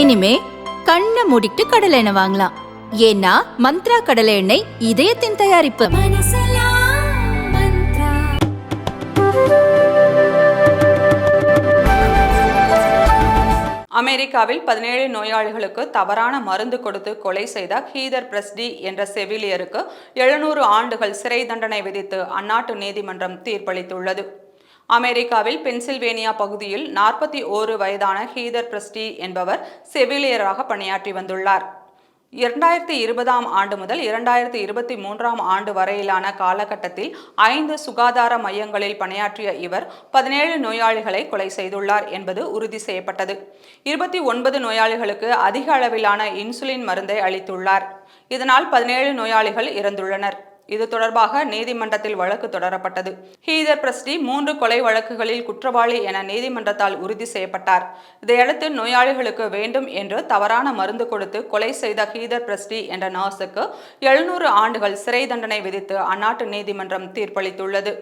இனிமே கண்ணை மூடிட்டு கடலை எண்ணெய் வாங்கலாம். ஏன்னா மந்த்ரா கடலை எண்ணெய் இதயத்தின் தயாரிப்பு. அமெரிக்காவில் பதினேழு நோயாளிகளுக்கு தவறான மருந்து கொடுத்து கொலை செய்த ஹீதர் பிரஸ்டி என்ற செவிலியருக்கு எழுநூறு ஆண்டுகள் சிறை தண்டனை விதித்து அந்நாட்டு நீதிமன்றம் தீர்ப்பளித்துள்ளது. அமெரிக்காவில் பென்சில்வேனியா பகுதியில் நாற்பத்தி ஓரு வயதான ஹீதர் பிரஸ்டி என்பவர் செவிலியராக பணியாற்றி வந்துள்ளார். இரண்டாயிரத்தி இருபதாம் ஆண்டு முதல் இரண்டாயிரத்தி இருபத்தி மூன்றாம் ஆண்டு வரையிலான காலகட்டத்தில் ஐந்து சுகாதார மையங்களில் பணியாற்றிய இவர் பதினேழு நோயாளிகளை கொலை செய்துள்ளார் என்பது உறுதி செய்யப்பட்டது. இருபத்தி ஒன்பது நோயாளிகளுக்கு அதிக அளவிலான இன்சுலின் மருந்தை அளித்துள்ளார். இதனால் பதினேழு நோயாளிகள் இறந்துள்ளனர். இது தொடர்பாக நீதிமன்றத்தில் வழக்கு தொடரப்பட்டது. ஹீதர் பிரஸ்டி மூன்று கொலை வழக்குகளில் குற்றவாளி என நீதிமன்றத்தால் உறுதி செய்யப்பட்டார். இதையடுத்து நோயாளிகளுக்கு வேண்டும் என்று தவறான மருந்து கொடுத்து கொலை செய்த ஹீதர் பிரஸ்டி என்ற நர்ஸுக்கு எழுநூறு ஆண்டுகள் சிறை தண்டனை விதித்து அந்நாட்டு நீதிமன்றம் தீர்ப்பளித்துள்ளது.